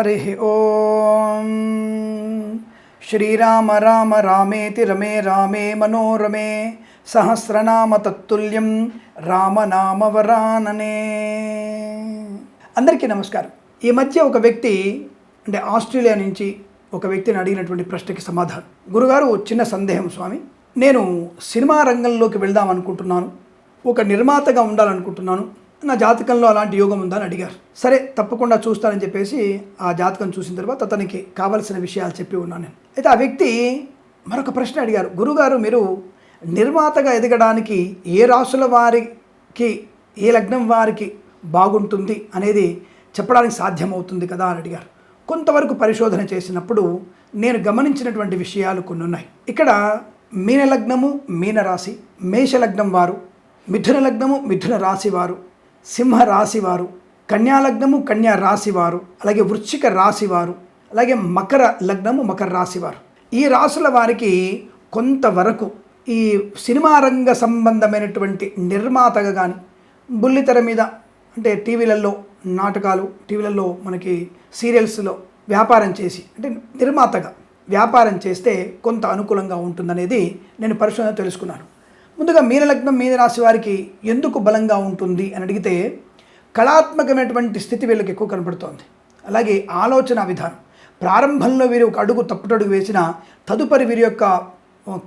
హరి ఓం శ్రీరామ రామ రామేతి రమే రామే మనోరమే సహస్రనామ తత్తుల్యం రామనామవరాననే అందరికీ నమస్కారం. ఈ మధ్య ఒక వ్యక్తి అంటే ఆస్ట్రేలియా నుంచి ఒక వ్యక్తిని అడిగినటువంటి ప్రశ్నకి సమాధానం. గురుగారు చిన్న సందేహం స్వామి. నేను సినిమా రంగంలోకి వెళ్దాం అనుకుంటున్నాను. ఒక నిర్మాతగా ఉండాలనుకుంటున్నాను. నా జాతకంలో అలాంటి యోగం ఉందా అని అడిగారు. సరే తప్పకుండా చూస్తానని చెప్పేసి ఆ జాతకం చూసిన తర్వాత అతనికి కావలసిన విషయాలు చెప్పి ఉన్నాను నేను. అయితే ఆ వ్యక్తి మరొక ప్రశ్న అడిగారు. గురుగారు మీరు నిర్మాతగా ఎదగడానికి ఏ రాసుల వారికి ఏ లగ్నం వారికి బాగుంటుంది అనేది చెప్పడానికి సాధ్యమవుతుంది కదా అని అడిగారు. కొంతవరకు పరిశోధన చేసినప్పుడు నేను గమనించినటువంటి విషయాలు కొన్ని ఉన్నాయి ఇక్కడ మీన లగ్నము మీన రాశి మేష లగ్నం వారు మిథున లగ్నము మిథున రాశి వారు సింహ రాశివారు కన్యా లగ్నము అలాగే వృశ్చిక రాశివారు అలాగే మకర లగ్నము మకర రాశివారు. ఈ రాశుల వారికి కొంతవరకు ఈ సినిమా రంగ సంబంధమైనటువంటి నిర్మాతగా కానీ బుల్లితెర మీద అంటే టీవీలలో నాటకాలు టీవీలలో మనకి సీరియల్స్లో వ్యాపారం చేసి అంటే నిర్మాతగా వ్యాపారం చేస్తే కొంత అనుకూలంగా ఉంటుందనేది నేను పరిశోధన తెలుసుకున్నాను. ముందుగా మీనలగ్నం మీన రాశి వారికి ఎందుకు బలంగా ఉంటుంది అని అడిగితే కళాత్మకమైనటువంటి స్థితి వీళ్ళకి ఎక్కువ కనపడుతోంది. అలాగే ఆలోచన విధానం. ప్రారంభంలో వీరు ఒక అడుగు తప్పుటడుగు వేసిన తదుపరి వీరి యొక్క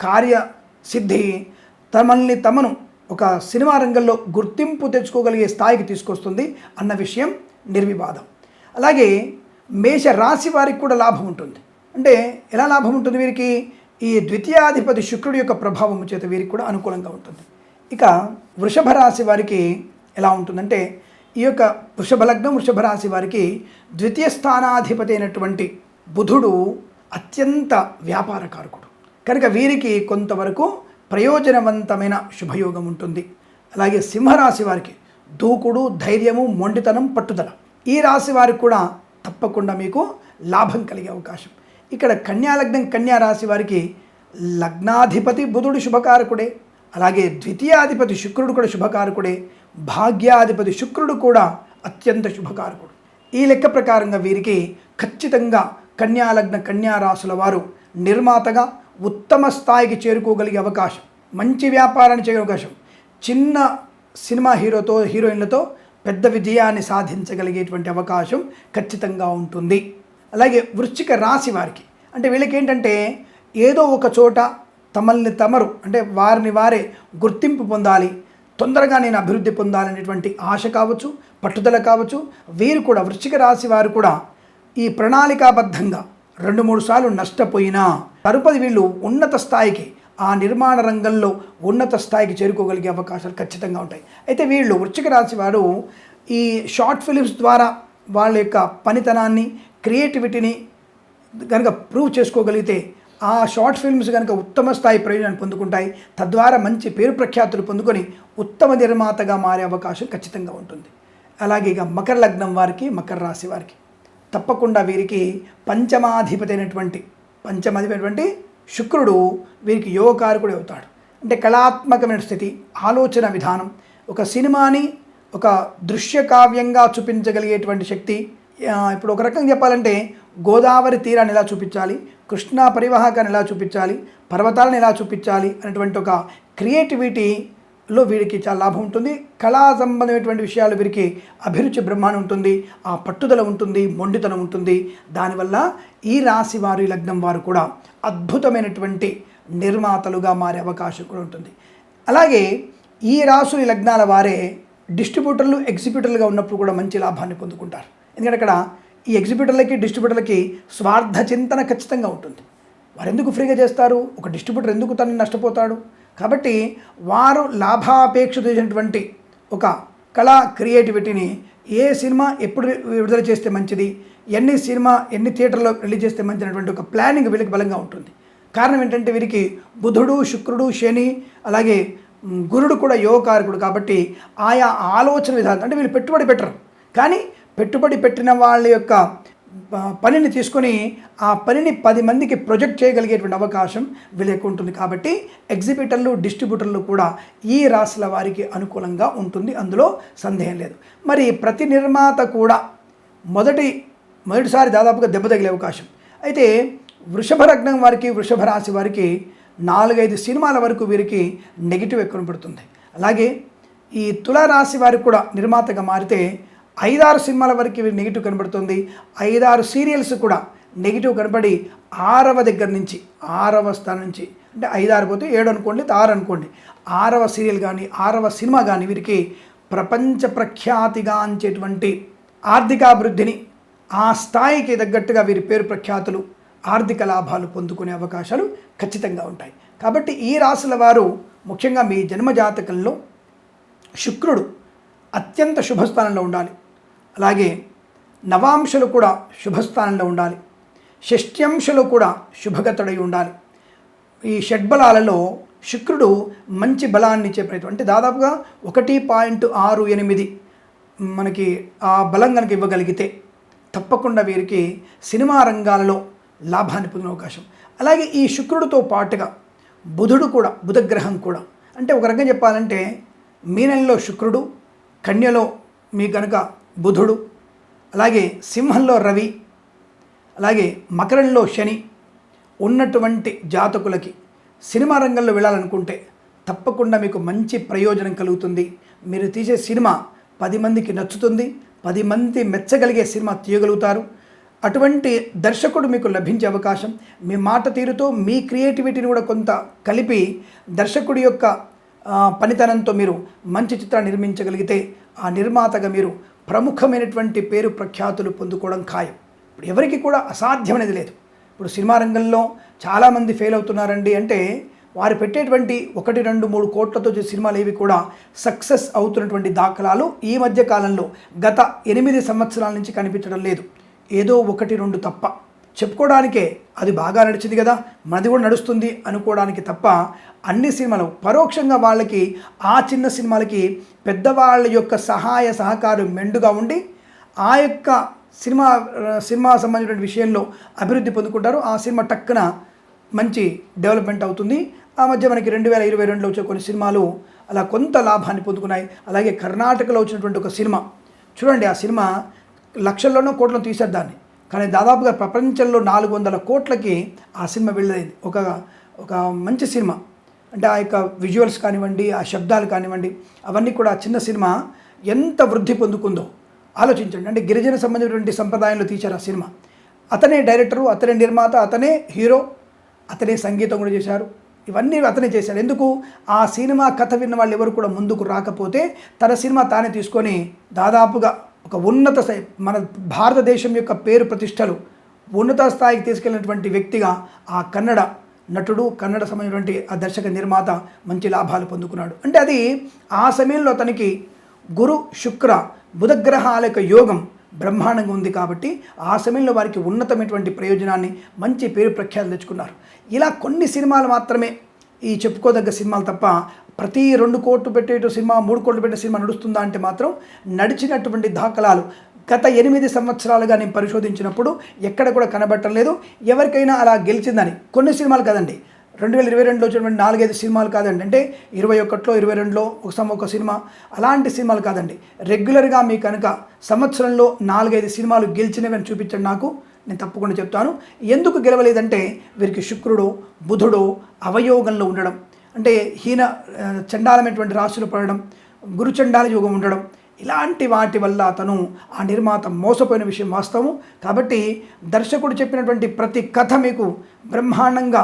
కార్య సిద్ధి తమల్ని తమను ఒక సినిమా రంగంలో గుర్తింపు తెచ్చుకోగలిగే స్థాయికి తీసుకొస్తుంది అన్న విషయం నిర్వివాదం. అలాగే మేష రాశి వారికి కూడా లాభం ఉంటుంది. అంటే ఎలా లాభం ఉంటుంది వీరికి? ఈ ద్వితీయాధిపతి శుక్రుడి యొక్క ప్రభావం చేత వీరికి కూడా అనుకూలంగా ఉంటుంది. ఇక వృషభ రాశి వారికి ఎలా ఉంటుందంటే ఈ యొక్క వృషభ లగ్నం వృషభ రాశి వారికి ద్వితీయ స్థానాధిపతి అయినటువంటి బుధుడు అత్యంత వ్యాపారకారకుడు. కనుక వీరికి కొంతవరకు ప్రయోజనవంతమైన శుభయోగం ఉంటుంది. అలాగే సింహరాశి వారికి దూకుడు ధైర్యము మొండితనం పట్టుదల. ఈ రాశి వారికి కూడా తప్పకుండా మీకు లాభం కలిగే అవకాశం. ఇక్కడ కన్యాలగ్నం కన్యా రాశి వారికి లగ్నాధిపతి బుధుడు శుభకారకుడే అలాగే ద్వితీయాధిపతి శుక్రుడు కూడా శుభకారకుడే భాగ్యాధిపతి శుక్రుడు కూడా అత్యంత శుభకారకుడు. ఈ లెక్క ప్రకారంగా వీరికి ఖచ్చితంగా కన్యాలగ్న కన్యా రాశుల వారు నిర్మాతగా ఉత్తమ స్థాయికి చేరుకోగలిగే అవకాశం మంచి వ్యాపారాన్ని చేయే అవకాశం చిన్న సినిమా హీరోతో హీరోయిన్లతో పెద్ద విజయాన్ని సాధించగలిగేటువంటి అవకాశం ఖచ్చితంగా ఉంటుంది. అలాగే వృశ్చిక రాశి వారికి. అంటే వీళ్ళకి ఏంటంటే ఏదో ఒక చోట తమల్ని తమరు అంటే వారిని వారే గుర్తింపు పొందాలి తొందరగా నేను అభివృద్ధి పొందాలనేటువంటి ఆశ కావచ్చు పట్టుదల కావచ్చు. వీరు కూడా వృశ్చిక రాశి వారు కూడా ఈ ప్రణాళికాబద్ధంగా రెండు మూడు సార్లు నష్టపోయినా తరుపది వీళ్ళు ఉన్నత స్థాయికి ఆ నిర్మాణ రంగంలో ఉన్నత స్థాయికి చేరుకోగలిగే అవకాశాలు ఖచ్చితంగా ఉంటాయి. అయితే వీళ్ళు వృశ్చిక రాశి వారు ఈ షార్ట్ ఫిలిమ్స్ ద్వారా వాళ్ళ యొక్క పనితనాన్ని క్రియేటివిటీని కనుక ప్రూవ్ చేసుకోగలిగితే ఆ షార్ట్ ఫిల్మ్స్ కనుక ఉత్తమ స్థాయి ప్రయోజనాన్ని పొందుకుంటాయి. తద్వారా మంచి పేరు ప్రఖ్యాతులు పొందుకొని ఉత్తమ నిర్మాతగా మారే అవకాశం ఖచ్చితంగా ఉంటుంది. అలాగే ఇక మకర లగ్నం వారికి మకర రాశి వారికి. తప్పకుండా వీరికి పంచమాధిపతి అయినటువంటి పంచమాధిపతి శుక్రుడు వీరికి యోగకారకుడు అవుతాడు. అంటే కళాత్మకమైన స్థితి ఆలోచన విధానం. ఒక సినిమాని ఒక దృశ్య కావ్యంగా చూపించగలిగేటువంటి శక్తి ఇప్పుడు ఒక రకంగా చెప్పాలంటే గోదావరి తీరాన్ని ఎలా చూపించాలి కృష్ణా పరివాహకాన్ని ఎలా చూపించాలి పర్వతాలను ఎలా చూపించాలి అనేటువంటి ఒక క్రియేటివిటీలో వీరికి చాలా లాభం ఉంటుంది. కళా సంబంధమైనటువంటి విషయాలు వీరికి అభిరుచి బ్రహ్మాండం ఉంటుంది ఆ పట్టుదల ఉంటుంది మొండితనం ఉంటుంది. దానివల్ల ఈ రాశి వారి లగ్నం వారు కూడా అద్భుతమైనటువంటి నిర్మాతలుగా మారే అవకాశం కూడా ఉంటుంది. అలాగే ఈ రాసుని లగ్నాల వారే డిస్ట్రిబ్యూటర్లు ఎగ్జిబ్యూటర్లుగా ఉన్నప్పుడు కూడా మంచి లాభాన్ని పొందుకుంటారు. ఎందుకంటే అక్కడ ఈ ఎగ్జిబ్యూటర్లకి డిస్ట్రిబ్యూటర్లకి స్వార్థ చింతన ఖచ్చితంగా ఉంటుంది. వారు ఎందుకు ఫ్రీగా చేస్తారు? ఒక డిస్ట్రిబ్యూటర్ ఎందుకు తను నష్టపోతాడు? కాబట్టి వారు లాభాపేక్ష చేసినటువంటి ఒక కళా క్రియేటివిటీని ఏ సినిమా ఎప్పుడు విడుదల చేస్తే మంచిది? ఎన్ని సినిమా ఎన్ని థియేటర్లో రిలీజ్ చేస్తే మంచి అనేటువంటి ఒక ప్లానింగ్ వీళ్ళకి బలంగా ఉంటుంది. కారణం ఏంటంటే వీరికి బుధుడు శుక్రుడు శని అలాగే గురుడు కూడా యోగకారకుడు కాబట్టి ఆయా ఆలోచన విధానం అంటే వీళ్ళు పెట్టుబడి పెట్టరు. కానీ పెట్టుబడి పెట్టిన వాళ్ళ యొక్క పనిని తీసుకొని ఆ పనిని పది మందికి ప్రొజెక్ట్ చేయగలిగేటువంటి అవకాశం వీళ్ళకి ఉంటుంది. కాబట్టి ఎగ్జిబిటర్లు డిస్ట్రిబ్యూటర్లు కూడా ఈ రాశుల వారికి అనుకూలంగా ఉంటుంది. అందులో సందేహం లేదు. మరి ప్రతి నిర్మాత కూడా మొదటి మొదటిసారి దాదాపుగా దెబ్బ తగిలే అవకాశం. అయితే వృషభ రగ్నం వారికి వృషభ రాశి వారికి నాలుగైదు సినిమాల వరకు వీరికి నెగిటివ్ ఎక్కువ పడుతుంది అలాగే ఈ తులారాశి వారికి కూడా నిర్మాతగా మారితే ఐదారు సినిమాల వరకు నెగిటివ్ కనబడుతుంది. ఐదారు సీరియల్స్ కూడా నెగిటివ్ కనబడి ఆరవ దగ్గర నుంచి ఆరవ స్థానం నుంచి అంటే ఐదారు పోతే ఏడు అనుకోండి ఆరు అనుకోండి. ఆరవ సీరియల్ కానీ ఆరవ సినిమా కానీ వీరికి ప్రపంచ ప్రఖ్యాతిగాంచేటువంటి ఆర్థికాభివృద్ధిని ఆ స్థాయికి తగ్గట్టుగా వీరి పేరు ప్రఖ్యాతులు ఆర్థిక లాభాలు పొందుకునే అవకాశాలు ఖచ్చితంగా ఉంటాయి. కాబట్టి ఈ రాశుల వారు ముఖ్యంగా మీ జన్మజాతకంలో శుక్రుడు అత్యంత శుభస్థానంలో ఉండాలి. అలాగే నవాంశలు కూడా శుభస్థానంలో ఉండాలి. షష్ట్యంశులు కూడా శుభగతుడై ఉండాలి. ఈ షడ్బలాలలో శుక్రుడు మంచి బలాన్ని ఇచ్చే ప్రయత్నం అంటే దాదాపుగా ఒకటి పాయింట్ ఆరు ఎనిమిది మనకి ఆ బలం కనుక ఇవ్వగలిగితే తప్పకుండా వీరికి సినిమా రంగాలలో లాభాన్ని పొందిన అవకాశం. అలాగే ఈ శుక్రుడితో పాటుగా బుధుడు కూడా బుధగ్రహం కూడా. అంటే ఒక రకంగా చెప్పాలంటే మీనంలో శుక్రుడు కన్యలో మీ కనుక బుధుడు అలాగే సింహంలో రవి అలాగే మకరంలో శని ఉన్నటువంటి జాతకులకి సినిమా రంగంలో వెళ్ళాలనుకుంటే తప్పకుండా మీకు మంచి ప్రయోజనం కలుగుతుంది. మీరు తీసే సినిమా పది మందికి నచ్చుతుంది పది మంది మెచ్చగలిగే సినిమా తీయగలుగుతారు. అటువంటి దర్శకుడు మీకు లభించే అవకాశం. మీ మాట తీరుతో మీ క్రియేటివిటీని కూడా కొంత కలిపి దర్శకుడి యొక్క పనితనంతో మీరు మంచి చిత్రాన్ని నిర్మించగలిగితే ఆ నిర్మాతగా మీరు ప్రముఖమైనటువంటి పేరు ప్రఖ్యాతులు పొందుకోవడం ఖాయం. ఇప్పుడు ఎవరికి కూడా అసాధ్యం అనేది లేదు. ఇప్పుడు సినిమా రంగంలో చాలామంది ఫెయిల్ అవుతున్నారండి అంటే వారు పెట్టేటువంటి ఒకటి రెండు మూడు కోట్లతో చేసే సినిమాలు ఏవి కూడా సక్సెస్ అవుతున్నటువంటి దాఖలాలు ఈ మధ్య కాలంలో గత ఎనిమిది సంవత్సరాల నుంచి కనిపించడం లేదు. ఏదో ఒకటి రెండు తప్ప. చెప్పుకోవడానికే అది బాగా నడిచింది కదా మనది కూడా నడుస్తుంది అనుకోవడానికి తప్ప అన్ని సినిమాలు పరోక్షంగా వాళ్ళకి ఆ చిన్న సినిమాలకి పెద్దవాళ్ళ యొక్క సహాయ సహకారం మెండుగా ఉండి ఆ యొక్క సినిమా సినిమా సంబంధించిన విషయంలో అభివృద్ధి పొందుకుంటారు. ఆ సినిమా టక్కున మంచి డెవలప్మెంట్ అవుతుంది. ఆ మధ్య మనకి రెండు వేల ఇరవై రెండులో వచ్చే కొన్ని సినిమాలు అలా కొంత లాభాన్ని పొందుకున్నాయి. అలాగే కర్ణాటకలో వచ్చినటువంటి ఒక సినిమా చూడండి ఆ సినిమా లక్షల్లోనో కోట్లను తీసేద్దాన్ని కానీ దాదాపుగా ప్రపంచంలో నాలుగు వందల కోట్లకి ఆ సినిమా వెళ్ళేది. ఒక ఒక మంచి సినిమా. అంటే ఆ యొక్క విజువల్స్ కానివ్వండి ఆ శబ్దాలు కానివ్వండి అవన్నీ కూడా చిన్న సినిమా ఎంత వృద్ధి పొందుకుందో. ఆలోచించండి. అంటే గిరిజన సంబంధించినటువంటి సంప్రదాయంలో తీశారు ఆ సినిమా. అతనే డైరెక్టరు అతనే నిర్మాత అతనే హీరో అతనే సంగీతం కూడా చేశారు. ఇవన్నీ అతనే చేశాడు. ఎందుకు? ఆ సినిమా కథ విన్న వాళ్ళు ఎవరు కూడా ముందుకు రాకపోతే తన సినిమా తానే తీసుకొని దాదాపుగా ఒక ఉన్నత స్థాయి మన భారతదేశం యొక్క పేరు ప్రతిష్టలు ఉన్నత స్థాయికి తీసుకెళ్ళినటువంటి వ్యక్తిగా ఆ కన్నడ నటుడు కన్నడ సంబంధించినటువంటి ఆ దర్శక నిర్మాత మంచి లాభాలు పొందుకున్నాడు. అంటే అది ఆ సమయంలో అతనికి గురు శుక్ర బుధగ్రహాల యొక్క యోగం బ్రహ్మాండంగా ఉంది కాబట్టి ఆ సమయంలో వారికి ఉన్నతమైనటువంటి ప్రయోజనాన్ని మంచి పేరు ప్రఖ్యాతులు తెచ్చుకున్నారు. ఇలా కొన్ని సినిమాలు మాత్రమే ఈ చెప్పుకోదగ్గ సినిమాలు తప్ప ప్రతి రెండు కోట్లు పెట్టే సినిమా మూడు కోట్లు పెట్టే సినిమా నడుస్తుందా అంటే మాత్రం నడిచినటువంటి దాఖలాలు గత ఎనిమిది సంవత్సరాలుగా నేను పరిశోధించినప్పుడు ఎక్కడ కూడా కనబట్టలేదు ఎవరికైనా అలా గెలిచిందని. కొన్ని సినిమాలు కదండి. రెండు వేల ఇరవై రెండులో వచ్చినటువంటి నాలుగైదు సినిమాలు కాదండి. అంటే ఇరవై ఒకటిలో ఇరవై రెండులో ఒక సం ఒక సినిమా. అలాంటి సినిమాలు కాదండి. రెగ్యులర్గా మీ కనుక సంవత్సరంలో నాలుగైదు సినిమాలు గెలిచినవి అని చూపించండి నాకు. నేను తప్పకుండా చెప్తాను. ఎందుకు గెలవలేదంటే వీరికి శుక్రుడు బుధుడు అవయోగంలో ఉండడం. అంటే హీన చండాలమైనటువంటి రాశులు పడడం గురుచండాల యోగం ఉండడం ఇలాంటి వాటి వల్ల అతను ఆ నిర్మాత మోసపోయిన విషయం వాస్తవం కాబట్టి దర్శకుడు చెప్పినటువంటి ప్రతి కథ మీకు బ్రహ్మాండంగా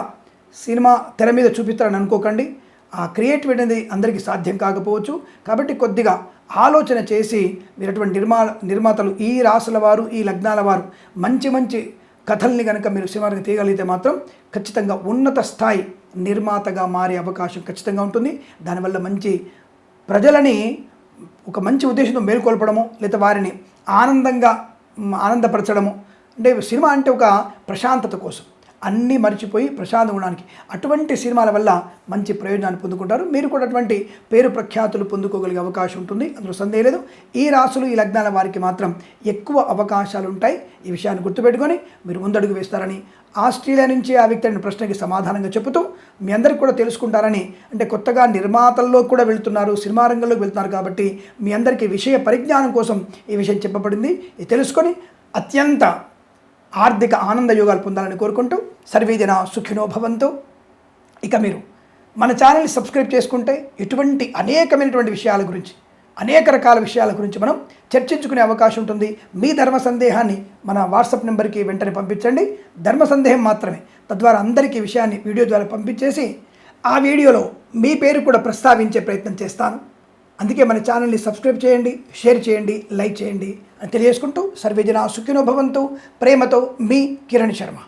సినిమా తెర మీద చూపిస్తారని అనుకోకండి. ఆ క్రియేటివిటీ అనేది అందరికీ సాధ్యం కాకపోవచ్చు. కాబట్టి కొద్దిగా ఆలోచన చేసి మీరు అటువంటి నిర్మా నిర్మాతలు ఈ రాసుల వారు ఈ లగ్నాల వారు మంచి మంచి కథల్ని కనుక మీరు సినిమాకి తీయగలిగితే మాత్రం ఖచ్చితంగా ఉన్నత స్థాయి నిర్మాతగా మారే అవకాశం ఖచ్చితంగా ఉంటుంది. దానివల్ల మంచి ప్రజలని ఒక మంచి ఉద్దేశంతో మేల్కొల్పడము లేదా వారిని ఆనందంగా ఆనందపరచడము. అంటే సినిమా అంటే ఒక ప్రశాంతత కోసం. అన్నీ మర్చిపోయి ప్రశాంతం ఉండడానికి. అటువంటి సినిమాల వల్ల మంచి ప్రయోజనాన్ని పొందుకుంటారు. మీరు కూడా అటువంటి పేరు ప్రఖ్యాతులు పొందుకోగలిగే అవకాశం ఉంటుంది. అందులో సందేహం లేదు. ఈ రాసులు ఈ లగ్నాల వారికి మాత్రం ఎక్కువ అవకాశాలు ఉంటాయి ఈ విషయాన్ని గుర్తుపెట్టుకొని మీరు ముందడుగు వేస్తారని ఆస్ట్రేలియా నుంచి ఆ వ్యక్తి అనే ప్రశ్నకి సమాధానంగా చెబుతూ మీ అందరికీ కూడా తెలుసుకుంటారని అంటే కొత్తగా నిర్మాతల్లో కూడా వెళ్తున్నారు సినిమా రంగంలోకి వెళ్తున్నారు కాబట్టి మీ అందరికీ విషయ పరిజ్ఞానం కోసం ఈ విషయం చెప్పబడింది. ఇది తెలుసుకొని అత్యంత ఆర్థిక ఆనంద యోగాలు పొందాలని కోరుకుంటూ సర్వేదిన సుఖినో భవంతు. ఇక మీరు మన ఛానల్ని సబ్స్క్రైబ్ చేసుకుంటే ఇటువంటి అనేకమైనటువంటి విషయాల గురించి అనేక రకాల విషయాల గురించి మనం చర్చించుకునే అవకాశం ఉంటుంది. మీ ధర్మ సందేహాన్ని మన వాట్సాప్ నెంబర్కి వెంటనే పంపించండి. ధర్మ సందేహం మాత్రమే. తద్వారా అందరికీ విషయాన్ని వీడియో ద్వారా పంపించేసి ఆ వీడియోలో మీ పేరు కూడా ప్రస్తావించే ప్రయత్నం చేస్తాను. అందుకే మన ఛానల్ని సబ్స్క్రైబ్ చేయండి షేర్ చేయండి లైక్ చేయండి. తెలియజేసుకుంటూ సర్వేజన సుఖినో భవంతు ప్రేమతో మీ కిరణ్ శర్మ.